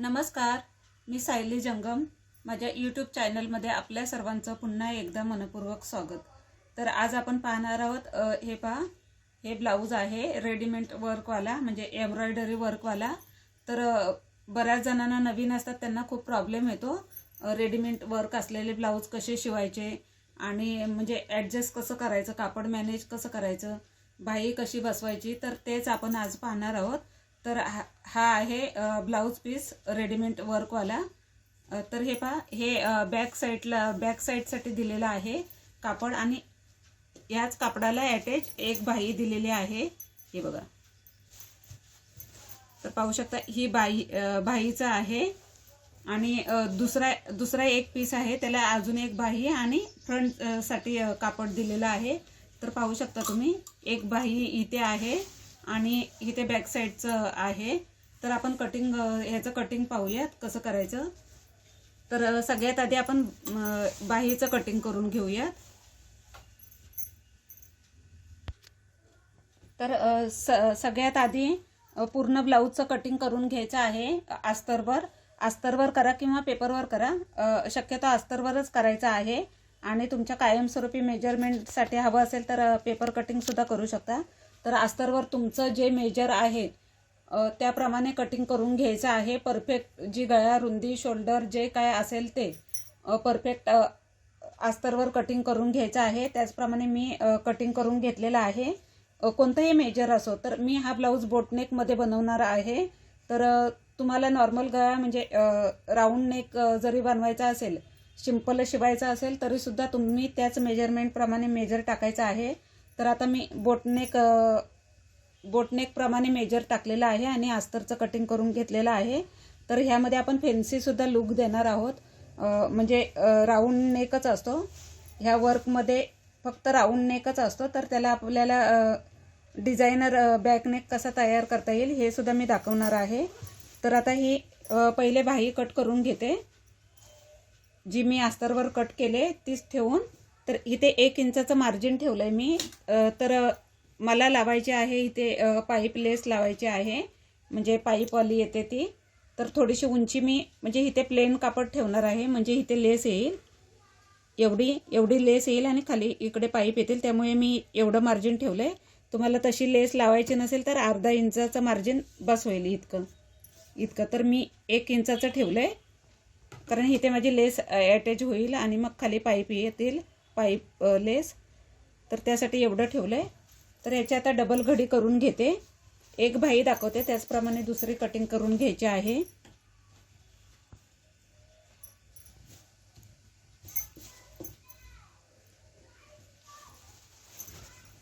नमस्कार मी सायली जंगम. माझ्या यूट्यूब चॅनलमध्ये आपल्या सर्वांचं पुन्हा एकदा मनपूर्वक स्वागत. तर आज आपण पाहणार आहोत हे पहा हे ब्लाऊज आहे रेडीमेड वर्कवाला म्हणजे एम्ब्रॉयडरी वर्कवाला तर बऱ्याच जणांना नवीन असतात त्यांना खूप प्रॉब्लेम येतो. रेडीमेड वर्क असलेले ब्लाऊज कसे शिवायचे आणि म्हणजे ॲडजस्ट कसं करायचं कापड मॅनेज कसं करायचं बाई कशी बसवायची तर तेच आपण आज पाहणार आहोत. तर हा हा आहे ब्लाऊज पीस रेडीमेड वर्कवाला तर हे पहा हे बॅक साईडला बॅक साईडसाठी दिलेलं आहे कापड आणि याच कापडाला अटॅच एक बाही दिलेली आहे. हे बघा. तर पाहू शकता ही बाई अ, बाहीचं आहे आणि दुसरा दुसरा एक पीस आहे त्याला अजून एक बाही आणि फ्रंटसाठी कापड दिलेलं आहे. तर पाहू शकता तुम्ही एक बाही इथे आहे. आणि इथे बॅक साईडचं आहे. तर आपण कटिंग ह्याचं कटिंग पाहूयात कसं करायचं. तर सगळ्यात आधी आपण अ, बाहीचं कटिंग करून घेऊयात. तर स सगळ्यात आधी पूर्ण ब्लाऊजचं कटिंग करून घ्यायचं आहे अस्तरवर. अस्तरवर करा किंवा पेपरवर करा. शक्यतो अस्तरवरच करायचं आहे. आणि तुमच्या कायमस्वरूपी मेजरमेंटसाठी हवं असेल तर पेपर कटिंगसुद्धा करू शकता. तर अस्तरवर तुमचं जे मेजर आहे त्याप्रमाणे कटिंग करून घ्यायचं आहे. परफेक्ट जी गळा रुंदी शोल्डर जे काय असेल ते परफेक्ट अस्तरवर कटिंग करून घ्यायचं आहे. त्याचप्रमाणे मी कटिंग करून घेतलेलं आहे. कोणताही कोणतंही मेजर असो तर मी हा ब्लाऊज बोटनेकमध्ये बनवणार आहे. तर तुम्हाला नॉर्मल गळा म्हणजे राऊंड नेक जरी बनवायचा असेल सिंपल शिवायचा असेल तरीसुद्धा तुम्ही त्याच मेजरमेंटप्रमाणे मेजर टाकायचं आहे. तर आता मी बोटनेक बोटनेकप्रमाणे मेजर टाकलेलं आहे आणि अस्तरचं कटिंग करून घेतलेलं आहे. तर ह्यामध्ये आपण फॅन्सीसुद्धा लुक देणार आहोत. म्हणजे राऊंड नेकच असतो. ह्या वर्कमध्ये फक्त राऊंड नेकच असतो. तर त्याला आपल्याला डिझायनर बॅकनेक कसा तयार करता येईल हे सुद्धा मी दाखवणार आहे. तर आता ही पहिले बाही कट करून घेते. जी मी अस्तरवर कट केले तीच ठेवून तर इथे एक इंचाचं मार्जिन ठेवलं आहे मी तर मला लावायची आहे इथे पाईप लेस लावायची आहे. म्हणजे पाईपवाली येते ती. तर थोडीशी उंची मी म्हणजे इथे प्लेन कापड ठेवणार आहे. म्हणजे इथे लेस येईल. एवढी एवढी लेस येईल आणि खाली इकडे पाईप येतील. त्यामुळे मी एवढं मार्जिन ठेवलं आहे तुम्हाला तशी लेस लावायची नसेल तर अर्धा इंचाचं मार्जिन बस होईल इतकं. इतकं. तर मी एक इंचाचं ठेवलं आहे कारण इथे माझी लेस अटॅच होईल आणि मग खाली पाईप येतील. Pipe less. तर त्यासाठी एवढं ठेवलं आहे तर याची आता डबल घडी करून घेते. एक भाई दाखवते त्याचप्रमाणे दुसरी कटिंग करून घ्यायची आहे.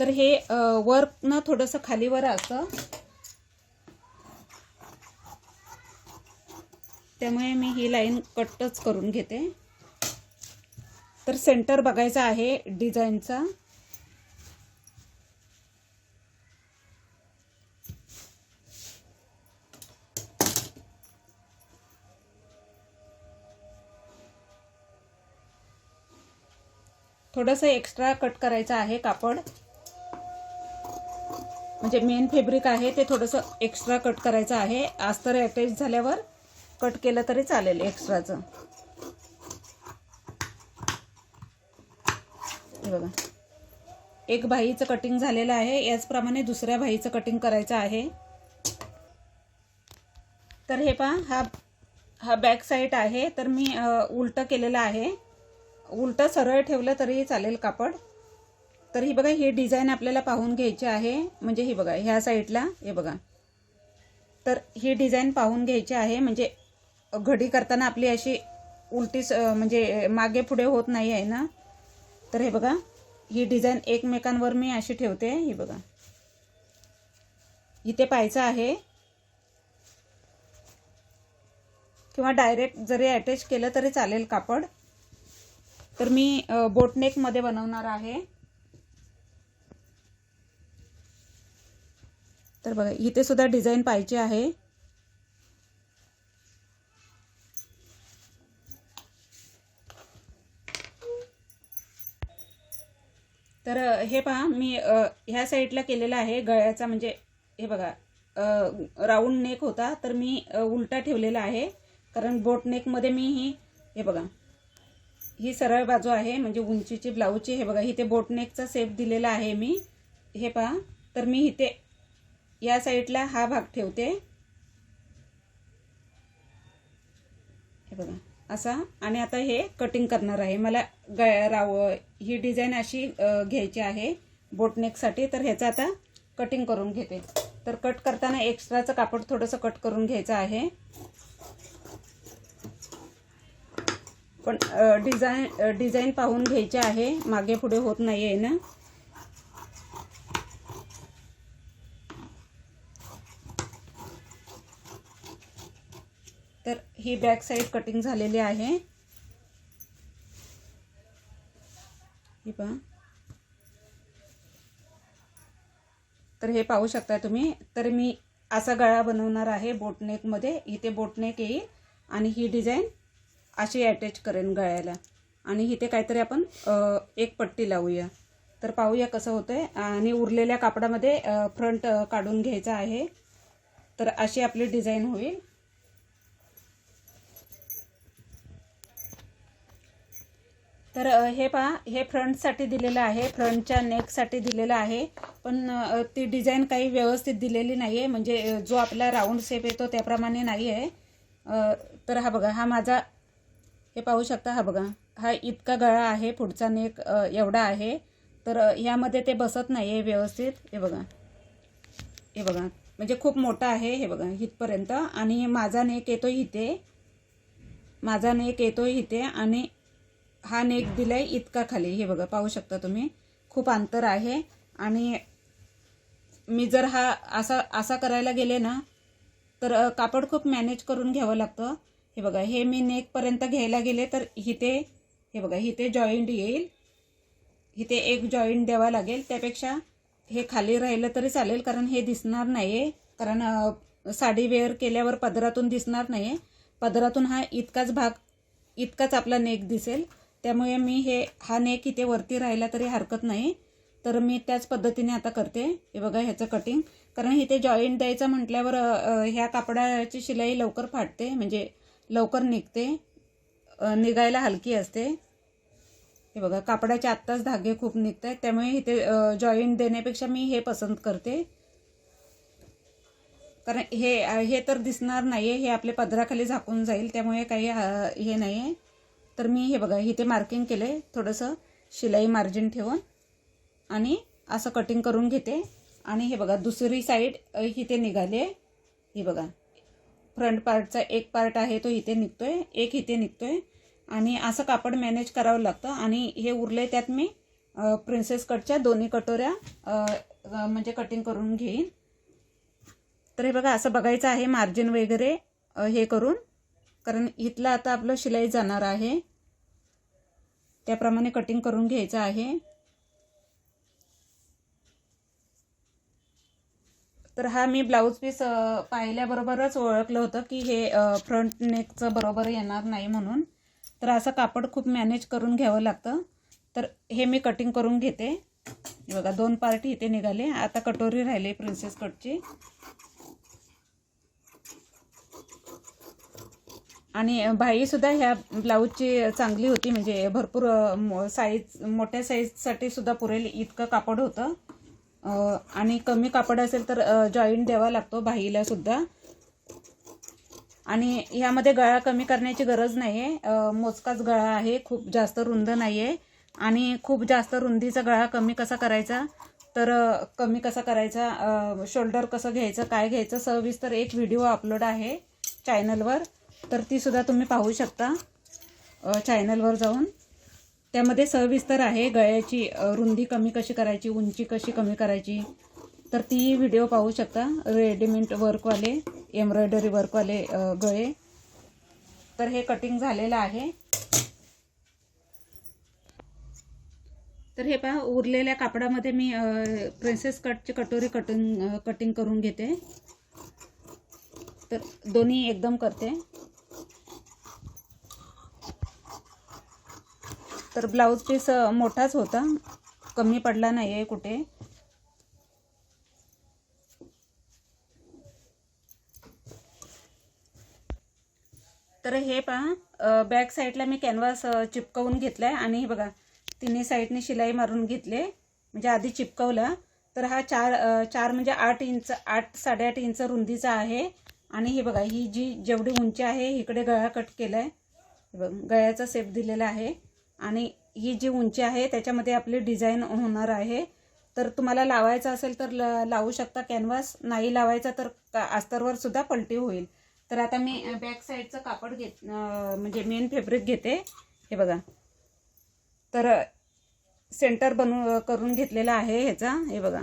तर हे वर्क ना थोडंसं खालीवर असतं त्यामुळे मी ही लाईन कटच करून घेते. तर सेंटर बघायचा आहे डिझाईनचा थोडंसं एक्स्ट्रा कट करायचं आहे कापड. म्हणजे मेन फेब्रिक आहे ते थोडंसं एक्स्ट्रा कट करायचं आहे. अस्तर अटॅच झाल्यावर कट केलं तरी चालेल एक्स्ट्राचं हे बघा. एक बाईचं कटिंग झालेलं आहे. याचप्रमाणे दुसऱ्या भाईचं कटिंग करायचं आहे. तर हे पहा हा हा बॅक साईड आहे. तर मी उलटं केलेलं आहे. उलटं सरळ ठेवलं तरी चालेल कापड. तर ही बघा ही डिझाईन आपल्याला पाहून घ्यायची आहे. म्हणजे ही बघा ह्या साईडला हे बघा. तर ही डिझाईन पाहून घ्यायची आहे. म्हणजे घडी करताना आपली अशी उलटी म्हणजे मागे पुढे होत नाही आहे ना. तर हे बघा ही डिझाईन एकमेकांवर मी अशी ठेवते. ही बघा. इथे पाहायचं आहे. किंवा डायरेक्ट जरी अटॅच केलं तरी चालेल कापड. तर मी बोटनेकमध्ये बनवणार आहे. तर बघा इथे सुद्धा डिझाईन पाहिजे आहे. तर हे पहा मी ह्या साईडला केलेलं आहे गळ्याचा म्हणजे हे बघा राऊंड नेक होता तर मी उलटा ठेवलेला आहे कारण बोट नेकमध्ये मी ही हे बघा ही सरळ बाजू आहे म्हणजे उंचीची ब्लाऊजची हे बघा इथे बोटनेकचा सेप दिलेला आहे मी. हे पहा तर मी इथे या साईडला हा भाग ठेवते. हे बघा असा. आणि आता हे कटिंग करणार आहे. मला ग राव ही डिझाईन अशी घ्यायची आहे बोटनेकसाठी तर ह्याचं आता कटिंग करून घेते. तर कट करताना एक्स्ट्राचं कापड थोडंसं कट करून घ्यायचं आहे. पण डिझाईन डिझाईन पाहून घ्यायचे आहे. मागे पुढे होत नाही आहे ना तर ही बॅक साईड कटिंग झालेली आहे. ही पहा. तर हे पाहू शकता तुम्ही. तर मी असा गळा बनवणार आहे बोटनेकमध्ये इथे बोटनेक येईल आणि ही डिझाईन अशी अटॅच करेन गळ्याला. आणि इथे काहीतरी आपण एक पट्टी लावूया. तर पाहूया कसं होतं आहे आणि उरलेल्या कापडामध्ये फ्रंट काढून घ्यायचा आहे. तर अशी आपली डिझाईन होईल. तर हे पहा हे फ्रंटसाठी दिलेलं आहे फ्रंटच्या नेकसाठी दिलेलं आहे पण ती डिझाईन काही व्यवस्थित दिलेली नाही आहे म्हणजे जो आपला राऊंड शेप येतो त्याप्रमाणे नाही आहे तर हा बघा हा माझा हे पाहू शकता हा बघा हा इतका गळा आहे पुढचा नेक एवढा आहे. तर ह्यामध्ये ते बसत नाही आहे व्यवस्थित. हे बघा. हे बघा म्हणजे खूप मोठा आहे हे बघा इथपर्यंत. आणि माझा नेक येतो इथे. माझा नेक येतो इथे आणि हा नेक दिलाय इतका खाली. हे बघा पाहू शकता तुम्ही. खूप अंतर आहे. आणि मी जर हा असा असा करायला गेले ना तर कापड खूप मॅनेज करून घ्यावं लागतं. हे बघा हे मी नेकपर्यंत घ्यायला गेले तर इथे हे बघा इथे जॉईंट येईल. इथे एक जॉईंट द्यावा लागेल. त्यापेक्षा हे खाली राहिलं तरी चालेल कारण हे दिसणार नाही आहे कारण साडी वेअर केल्यावर पदरातून दिसणार नाही आहे पदरातून हा इतकाच भाग इतकाच आपला नेक दिसेल. त्यामुळे मी हे हा नेक इथे वरती राहिला तरी हरकत नाही. तर मी त्याच पद्धतीने आता करते. हे बघा ह्याचं कटिंग कारण इथे जॉईंट द्यायचं म्हटल्यावर ह्या कापडाची शिलाई लवकर फाटते. म्हणजे लवकर निघते. निघायला हलकी असते. हे बघा कापडाचे आत्ताच धागे खूप निघत आहेत त्यामुळे इथे जॉईंट देण्यापेक्षा मी हे पसंत करते. कारण हे हे तर दिसणार नाही आहे हे आपल्या पदराखाली झाकून जाईल. त्यामुळे काही हे नाही आहे तर मी हे बघा इथे मार्किंग केलं आहे थोडंसं शिलाई मार्जिन ठेवून आणि असं कटिंग करून घेते. आणि हे बघा दुसरी साईड अ, इथे निघाले. हे बघा फ्रंट पार्टचा एक पार्ट आहे तो इथे निघतोय एक इथे निघतोय. आणि असं कापड मॅनेज करावं लागतं. आणि हे उरले त्यात मी प्रिन्सेस कटच्या दोन्ही कटोऱ्या म्हणजे कटिंग करून घेईन. तर हे बघा असं बघायचं आहे मार्जिन वगैरे हे करून. कारण इथलं आता आपलं शिलाई जाणार आहे. त्याप्रमाणे कटिंग करून घ्यायचं आहे. तर हा मी ब्लाऊज पीस पाहिल्याबरोबरच ओळखलं होतं की हे फ्रंट नेकचं बरोबर येणार नाही म्हणून. तर असं कापड खूप मॅनेज करून घ्यावं लागतं. तर हे मी कटिंग करून घेते. बघा दोन पार्ट इथे निघाले. आता कटोरी राहिली प्रिन्सेस कटची आणि बाहीसुद्धा ह्या ब्लाऊजची चांगली होती म्हणजे भरपूर मो- साईज मोठ्या साईजसाठी सुद्धा पुरेल इतकं कापड होतं. आणि कमी कापड असेल तर जॉईंट द्यावा लागतो बाईला सुद्धा. आणि ह्यामध्ये गळा कमी करण्याची गरज नाही आहे मोजकाच गळा आहे खूप जास्त रुंद नाही आहे आणि खूप जास्त रुंदीचा गळा कमी कसा करायचा? तर कमी कसा करायचा? शोल्डर कसं घ्यायचं? काय घ्यायचं? सविस्तर एक व्हिडिओ अपलोड आहे चॅनलवर तर ती सुद्धा तुम्ही पाहू शकता चॅनलवर जाऊन. त्यामध्ये सविस्तर आहे गळ्याची रुंदी कमी कशी करायची उंची कशी कमी करायची. तर ती व्हिडिओ पाहू शकता. रेडीमेड वर्कवाले एम्ब्रॉयडरी वर्कवाले गळे. तर हे कटिंग झालेलं आहे. तर हे पहा उरलेल्या कापडामध्ये मी प्रिन्सेस कटची कटोरी कटिंग कटिंग करून घेते. तर दोन्ही एकदम करते. तर ब्लाऊज पीस मोठाच होता. कमी पडला नाही आहे कुठे. तर हे पहा बॅक साईडला मी कॅनव्हास चिपकवून घेतला आहे आणि हे बघा तिन्ही साईडने शिलाई मारून घेतले म्हणजे आधी चिपकवला. तर हा चार चार म्हणजे आठ इंच आठ साडेआठ इंच रुंदीचा आहे. आणि हे बघा ही जी जेवढी उंची आहे इकडे गळा कट केला आहे बघ गळ्याचा सेप दिलेला आहे. आणि ही जी उंची आहे त्याच्यामध्ये आपली डिझाईन होणार आहे. तर तुम्हाला लावायचं असेल तर ल लावू शकता. कॅनव्हास नाही लावायचा तर का- अस्तरवर सुद्धा पलटी होईल. तर आता मी बॅक साईडचं कापड घेत म्हणजे मेन फॅब्रिक घेते. हे बघा. तर सेंटर बनवू करून घेतलेला आहे ह्याचा. हे बघा.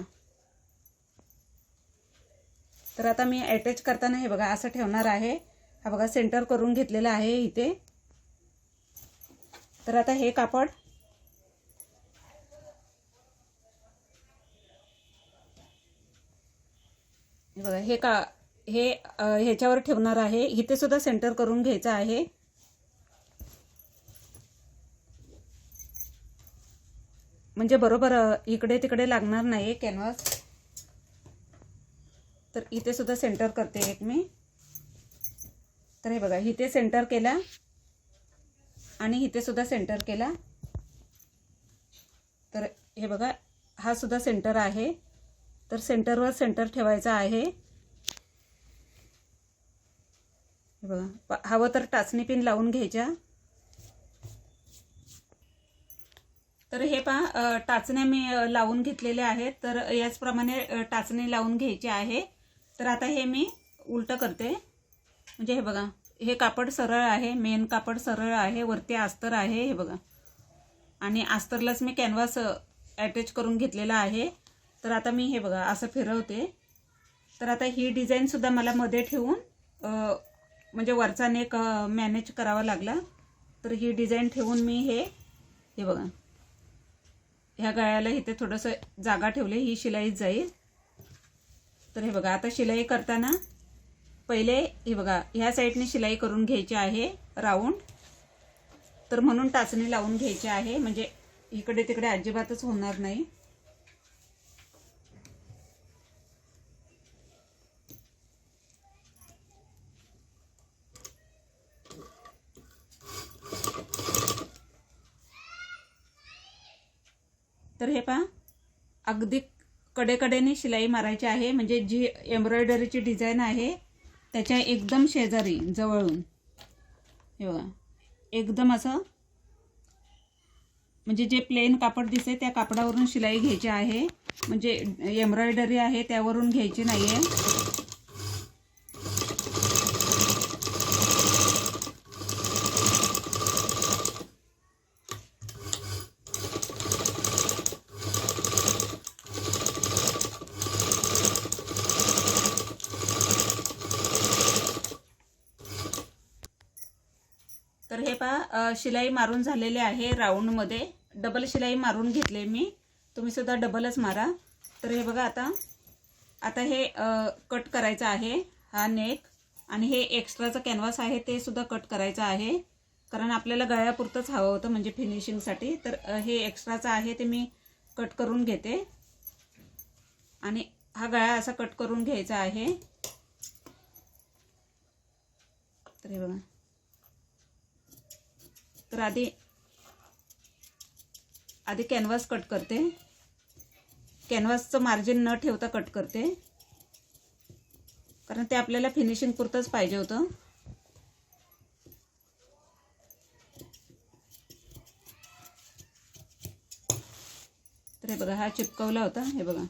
तर आता मी अटॅच करताना हे बघा असं ठेवणार आहे. हा बघा सेंटर करून घेतलेला आहे इथे. तर आता हे कापड. बघा हे का हे ह्याच्यावर ठेवणार आहे. इथे सुद्धा सेंटर करून घ्यायचं आहे. म्हणजे बरोबर इकडे तिकडे लागणार नाही कॅनव्हास तर इथे सुद्धा सेंटर करते एक मी. तर हे बघा इथे सेंटर केला आणि इथे सुद्धा सेंटर केला. तर हे बघा हा सुद्धा सेंटर आहे. तर सेंटरवर सेंटर ठेवायचा आहे. हे बघा हवं तर टाचणी पिन लावून घ्यायच्या. तर हे पहा टाचण्या मी लावून घेतलेल्या आहेत. तर याचप्रमाणे टाचणी लावून घ्यायची आहे. तर आता हे मी उलटं करते. म्हणजे हे बघा हे कापड सरळ आहे मेन कापड सरळ आहे वरती अस्तर आहे हे बघा. आणि अस्तरलाच मी कॅनव्हास अटॅच करून घेतलेला आहे. तर आता मी हे बघा असं फिरवते. तर आता ही डिझाईनसुद्धा मला मध्ये ठेवून म्हणजे वरचा नेक मॅनेज करावा लागला. तर ही डिझाईन ठेवून मी हे हे बघा. ह्या गळ्याला इथे थोडंसं जागा ठेवली ही शिलाईच जाईल. तर हे बघा आता शिलाई करताना पहिले हे बघा ह्या साईडने शिलाई करून घ्यायची आहे राऊंड तर म्हणून टाचणी लावून घ्यायची आहे म्हणजे इकडे तिकडे अजिबातच होणार नाही. तर हे पहा अगदी कडेकडेने शिलाई मारायची आहे म्हणजे जी एम्ब्रॉयडरीची डिझाईन आहे त्याच्या एकदम शेजारी जवळून. हे बघा. एकदम असं म्हणजे जे प्लेन कापड दिसते त्या कापडावरून शिलाई घ्यायची आहे. म्हणजे एम्ब्रॉयडरी आहे त्यावरून घ्यायची नाही आहे शिलाई मारून झालेली आहे राऊंडमध्ये डबल शिलाई मारून घेतले मी. तुम्ही सुद्धा डबलच मारा. तर हे बघा आता. आता हे कट करायचं आहे हा नेक आणि हे एक्स्ट्राचं कॅनव्हास आहे ते सुद्धा कट करायचं आहे. कारण आपल्याला गळ्यापुरतंच हवं होतं म्हणजे फिनिशिंगसाठी तर हे एक्स्ट्राचं आहे ते मी कट करून घेते. आणि हा गळा असा कट करून घ्यायचा आहे. तर हे बघा. तर आधी आधी कॅनव्हास कट करते. कॅनव्हासचं मार्जिन न ठेवता कट करते. कारण ते आपल्याला फिनिशिंग पुरतंच पाहिजे होतं. तर हे बघा हा चिपकवला होता. हे बघा.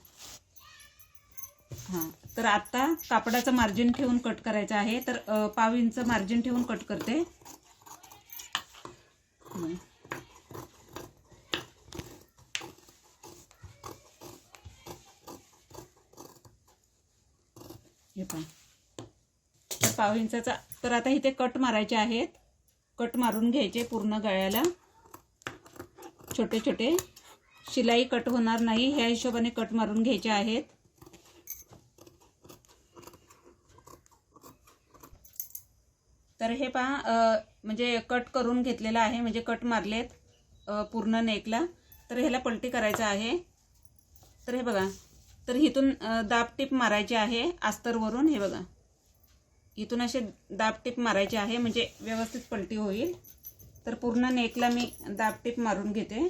हां. तर आता कापडाचं मार्जिन ठेवून कट करायचं आहे. तर पाव इंच मार्जिन ठेवून कट करते हं. हे पहा तर पाव इंचाचा तर आता इथे कट मारायचे आहेत. कट मारून घ्यायचे पूर्ण गळ्याला. छोटे छोटे. शिलाई कट होणार नाही. ह्या हिशोबाने कट मारून घ्यायचे आहेत. तर हे पहा म्हणजे कट करून घेतलेलं आहे. म्हणजे कट मारलेत पूर्ण नेकला. तर ह्याला पलटी करायचं आहे. तर हे बघा. तर इथून दाब टीप मारायची आहे आस्तरवरून. हे बघा. इथून असे दाबटीप मारायचे आहे म्हणजे व्यवस्थित पलटी होईल. तर पूर्ण नेकला मी दाबटीप मारून घेते.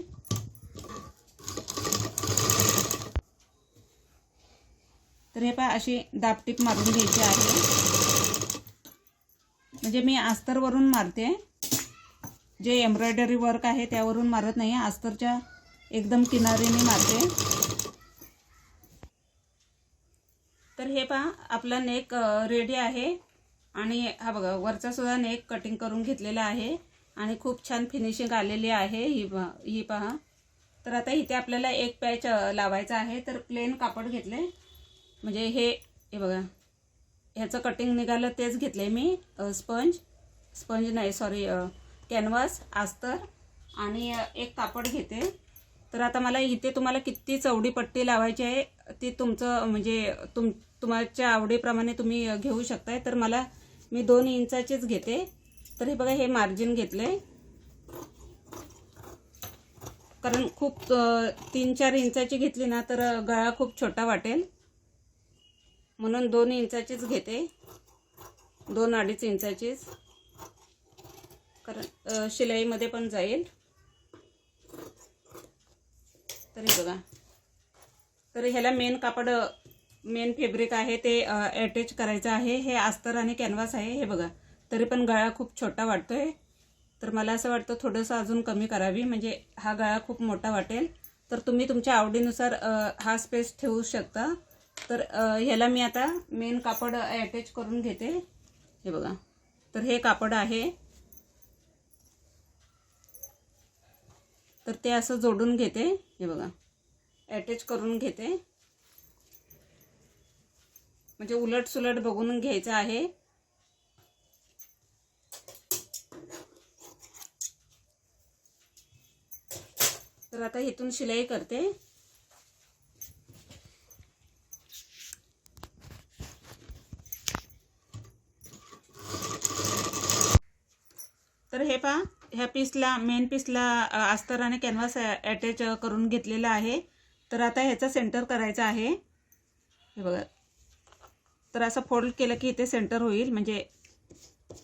तर हे पहा अशी दाबटीप मारून घ्यायची आहे. म्हणजे मी आस्तरवरून मारते. जे एम्ब्रॉयडरी वर्क आहे त्यावरून मारत नाही आस्तरच्या एकदम किनारीने मारते. तर हे पहा आपला नेक रेडी आहे. आणि हा बघा वरचा सुद्धा नेक कटिंग करून घेतलेला आहे. आणि खूप छान फिनिशिंग आलेली आहे ही पहा ही पहा. तर आता इथे आपल्याला एक पॅच लावायचा आहे. तर प्लेन कापड घेतले म्हणजे हे हे बघा. ह्याचं कटिंग निघालं तेच घेतलं मी स्पंज स्पंज नाही सॉरी कॅनव्हास आस्तर आणि एक कापड घेते. तर आता मला इथे तुम्हाला किती चवडी पट्टी लावायची आहे ती तुमचं म्हणजे तुम तुमच्या आवडीप्रमाणे तुम्ही घेऊ शकताय. तर मला मी दोन इंचाचीच घेते. तर हे बघा हे मार्जिन घेतले कारण खूप तीन चार इंचाची घेतली ना तर गळा खूप छोटा वाटेल. म्हणून दोन इंचाचीच घेते. दोन अडीच इंचाचीच. कारण शिलाईमध्ये पण जाईल. तरी बघा. तर ह्याला मेन कापड मेन फेब्रिक आहे ते अटॅच करायचं आहे. हे अस्तर आणि कॅनव्हास आहे हे बघा. तरी पण गळा खूप छोटा वाटतोय. तर मला असं वाटतं थोडंसं अजून कमी करावी. म्हणजे हा गळा खूप मोठा वाटेल. तर तुम्ही तुमच्या आवडीनुसार हा स्पेस ठेवू शकता. तर ह्याला मी आता मेन कापड अटॅच करून घेते. हे बघा. तर हे कापड आहे. तर ते असं जोडून घेते. हे बघा. अटॅच करून घेते. म्हणजे उलट सुलट बघून घ्यायचं आहे. तर आता इथून शिलाई करते. तर हे पहा ह्या पीसला मेन पीसला अस्तर आणि कॅनव्हास अटॅच करून घेतलेला आहे. तर आता ह्याचा सेंटर करायचा आहे. हे बघा. तर असं फोल्ड केलं की इथे सेंटर होईल. म्हणजे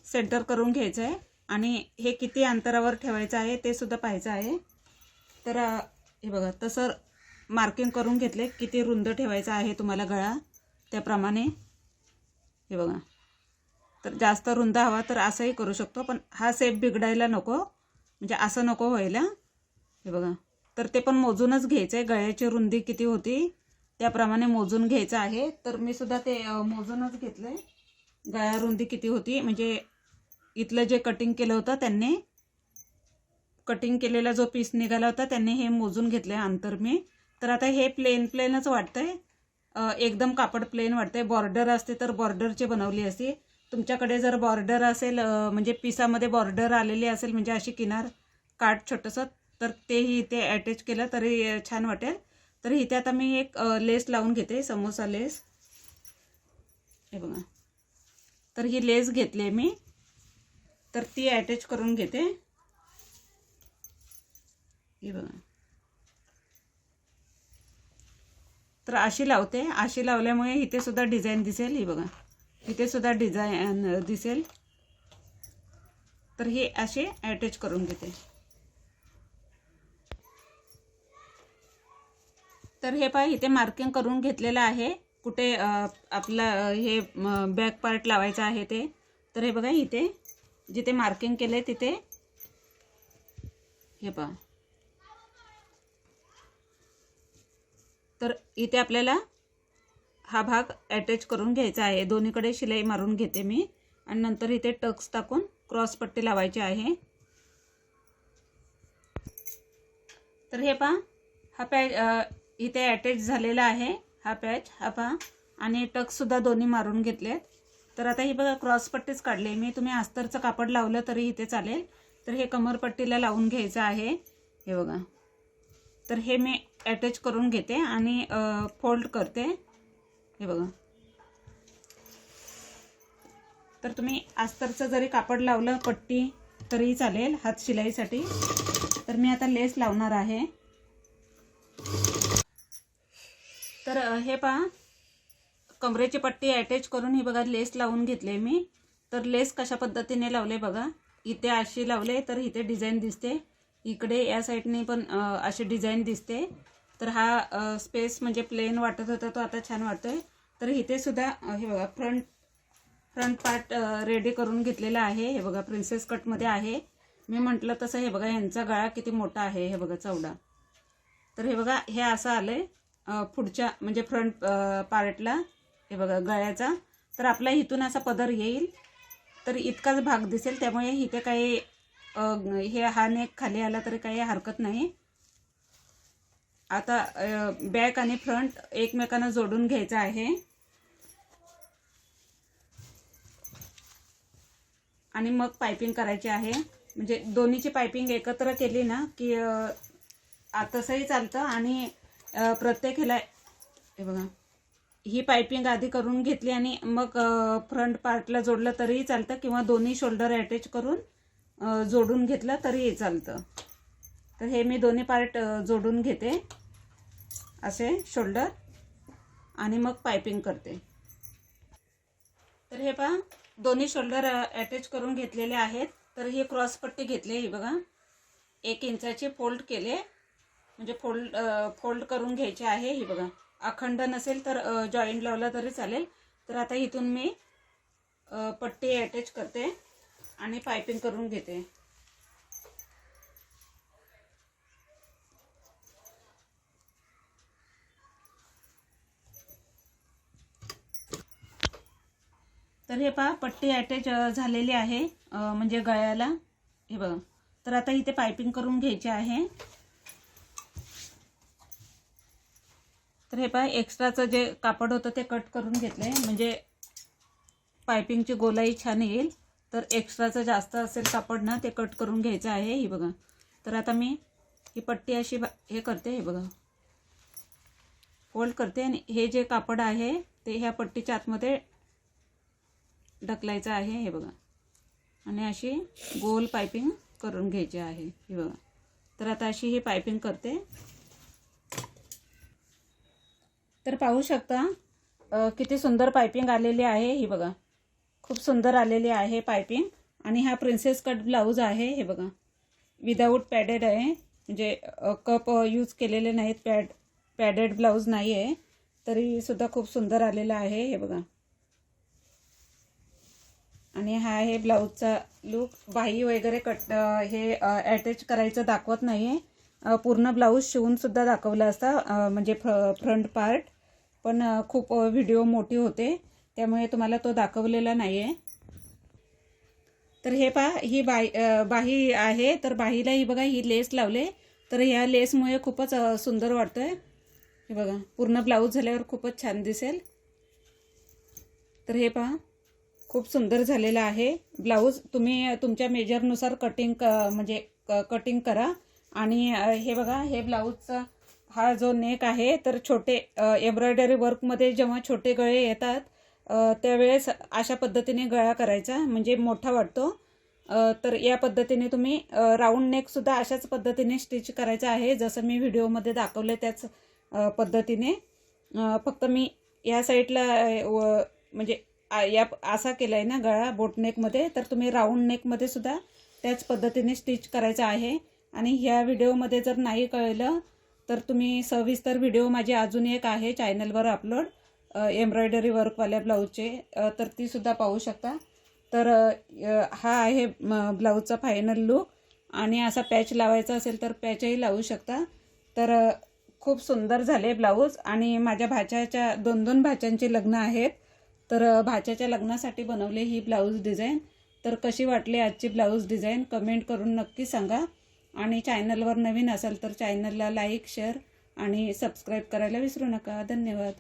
सेंटर करून घ्यायचं आहे आणि हे किती अंतरावर ठेवायचं आहे ते सुद्धा पाहायचं आहे. तर हे बघा तसं मार्किंग करून घेतले. किती रुंद ठेवायचा आहे तुम्हाला गळा त्याप्रमाणे. हे बघा. तर जास्त रुंद हवा तर असंही करू शकतो पण हा सेप बिघडायला नको. म्हणजे असं नको व्हायला. हे बघा. तर ते पण मोजूनच घ्यायचं आहे गळ्याची रुंदी किती होती? त्याप्रमाणे मोजून घ्यायचं आहे. तर मी सुद्धा ते मोजूनच घेतलं आहे गळ्या रुंदी किती होती? म्हणजे इथलं जे कटिंग केलं होतं त्यांनी कटिंग केलेला जो पीस निघाला होता त्यांनी हे मोजून घेतलं आहे अंतर मी. तर आता हे प्लेन प्लेनच वाटतंय. एकदम कापड प्लेन वाटतंय. बॉर्डर असते तर बॉर्डरची बनवली असती. तुमच्याकडे जर बॉर्डर असेल म्हणजे पिसामध्ये बॉर्डर आलेली असेल म्हणजे अशी किनार काठ छोटंसं तर तेही इथे अटॅच केलं तरी छान वाटेल. तर इथे आता मी एक लेस लावून घेते समोसा लेस. हे बघा. तर ही लेस घेतली आहे मी. तर ती अटॅच करून घेते. हे बघा. तर अशी लावते. अशी लावल्यामुळे इथे सुद्धा डिझाईन दिसेल. ही बघा. इथे सुद्धा डिझाईन दिसेल. तर हे असे अटॅच करून घेते. तर हे पहा इथे मार्किंग करून घेतलेलं आहे. कुठे आपला हे बॅक पार्ट लावायचा आहे ते. तर हे बघा इथे जिथे मार्किंग केलं तिथे. हे पहा. तर इथे आपल्याला हा भाग अटॅच करून घ्यायचा आहे. दोन्हीकडे शिलाई मारून घेते मी. आणि नंतर इथे टक्स टाकून क्रॉस पट्टी लावायची आहे. तर हे पहा हा पॅ इथे अटॅच झालेला आहे हा पॅच हा पहा आणि टकसुद्धा दोन्ही मारून घेतलेत. तर आता ही बघा क्रॉस पट्टीच काढली. मी तुम्ही अस्तरचं कापड लावलं तरी इथे चालेल. तर हे कमरपट्टीला लावून घ्यायचं आहे. हे बघा. तर हे मी अटॅच करून घेते आणि फोल्ड करते. हे बघा. तर तुम्ही अस्तरचं जरी कापड लावलं पट्टी तरी चालेल हात शिलाईसाठी. तर मी आता लेस लावणार आहे. तर हे पहा. कमरेची पट्टी अटॅच करून ही बघा लेस लावून घेतले मी. तर लेस कशा पद्धतीने लावले बघा. इथे अशी लावले तर इथे डिझाईन दिसते. इकडे या साईडने पण अशी डिझाईन दिसते. तर हा स्पेस म्हणजे प्लेन वाटत होता तो आता छान वाटतोय. तर इथे सुद्धा हे बघा फ्रंट फ्रंट पार्ट रेडी करून घेतलेला आहे. हे बघा प्रिन्सेस कटमध्ये आहे. मी म्हटलं तसं हे बघा यांचा गळा किती मोठा आहे हे बघा चौडा. तर हे बघा हे असं आलं पुढच्या म्हणजे फ्रंट पार्टला हे बघा गळ्याचा. तर आपला इथून असा पदर येईल. तर इतकाच भाग दिसेल त्यामुळे इथे काही हे हा नेक खाली आला तरी काही हरकत नाही. आता बॅक आणि फ्रंट एकमेकांना जोडून घ्यायचं आहे. आणि मग पायपिंग करायची आहे. म्हणजे दोन्हीची पायपिंग एकत्र केली ना की आतसही तसंही चालतं आणि प्रत्येक ह्याला हे बघा ही पायपिंग आधी करून घेतली आणि मग फ्रंट पार्टला जोडलं तरीही चालतं किंवा दोन्ही शोल्डर अटॅच करून जोडून घेतलं तरीही चालतं. तर हे मी दोन्ही पार्ट जोडून घेते. असे शोल्डर आणि मग पायपिंग करते. तर हे पहा दोन्ही शोल्डर अटॅच करून घेतलेले आहेत. तर ही क्रॉस पट्टी घेतली ही बघा. एक इंचाची फोल्ड केले म्हणजे फोल्ड फोल्ड करून घ्यायचे आहे हे बघा. अखंड नसेल तर जॉईंट लावला तरी चालेल. तर आता इथून मी पट्टी अटॅच करते आणि पायपिंग करून घेते. तर हे पहा पट्टी अटॅच झालेली आहे म्हणजे गळ्याला. हे बघा. तर आता इथे पायपिंग करून घ्यायची आहे. तर हे पहा एक्स्ट्राचं जे कापड होतं ते कट करून घेतलं आहे म्हणजे पायपिंगची गोलाई छान येईल. तर एक्स्ट्राचं जास्त असेल कापड ना ते कट करून घ्यायचं आहे. ही बघा. तर आता मी ही पट्टी अशी बा- हे करते हे बघा. फोल्ड करते आणि हे जे कापड आहे ते ह्या पट्टीच्या आतमध्ये ढकलायचं आहे. हे बघा. आणि अशी गोल पायपिंग करून घ्यायची आहे. हे बघा. तर आता अशी ही पायपिंग करते. तर पाहू शकता किती सुंदर पायपिंग आलेली आहे ही बघा. खूप सुंदर आलेली आहे पायपिंग. आणि हा प्रिन्सेस कट ब्लाऊज आहे हे बघा. विदाऊट पॅडेड आहे. म्हणजे कप यूज केलेले नाहीत पॅड पॅडेड ब्लाऊज नाही आहे तरी सुद्धा खूप सुंदर आलेला आहे हे बघा. आणि हा आहे ब्लाऊजचा लूक बाही वगैरे कट हे ॲटॅच करायचं दाखवत नाही आहे पूर्ण ब्लाऊज शिवूनसुद्धा दाखवला असता म्हणजे फ्र फ्रंट पार्ट. पण खूप व्हिडिओ मोठी होते त्यामुळे तुम्हाला तो दाखवलेला नाही आहे तर हे पहा ही बाई बाही आहे तर बाहीला ही बघा ही लेस लावले. तर ह्या लेसमुळे खूपच सुंदर सुंदर आहे हे बघा पूर्ण ब्लाऊज झाल्यावर खूपच छान दिसेल. तर हे पहा खूप सुंदर झालेलं आहे ब्लाऊज. तुम्ही तुमच्या मेजरनुसार कटिंग क म्हणजे क कटिंग करा. आणि हे बघा हे ब्लाऊजचा हा जो नेक आहे तर छोटे एम्ब्रॉयडरी वर्कमध्ये जेव्हा छोटे गळे येतात त्यावेळेस अशा पद्धतीने गळा करायचा म्हणजे मोठा वाटतो. तर या पद्धतीने तुम्ही राऊंड नेकसुद्धा अशाच पद्धतीने स्टिच करायचं आहे जसं मी व्हिडिओमध्ये दाखवलं त्याच पद्धतीने. फक्त मी या साईडला व- म्हणजे या असा केला आहे ना गळा बोटनेकमध्ये तर तुम्ही राऊंड नेकमध्ये सुद्धा त्याच पद्धतीने स्टिच करायचं आहे. आणि ह्या व्हिडिओमध्ये जर नाही कळलं तर तुम्ही सविस्तर व्हिडिओ माझी अजून एक आहे चॅनलवर अपलोड एम्ब्रॉयडरी वर्कवाल्या ब्लाऊजचे तर ती सुद्धा पाहू शकता. तर हा आहे म, ब्लाऊजचा फायनल लुक आणि असा पॅच लावायचा असेल तर पॅचही लावू शकता. तर खूप सुंदर झाले ब्लाऊज आणि माझ्या भाच्याच्या दोन दोन भाच्यांची लग्न आहेत. तर भाच्याच्या लग्नासाठी बनवले ही ब्लाऊज डिझाईन तर कशी वाटली आजची ब्लाऊज डिझाईन कमेंट करून नक्की सांगा. आणि चॅनलवर नवीन असाल तर चॅनलला लाईक शेअर आणि सबस्क्राईब करायला विसरू नका. धन्यवाद.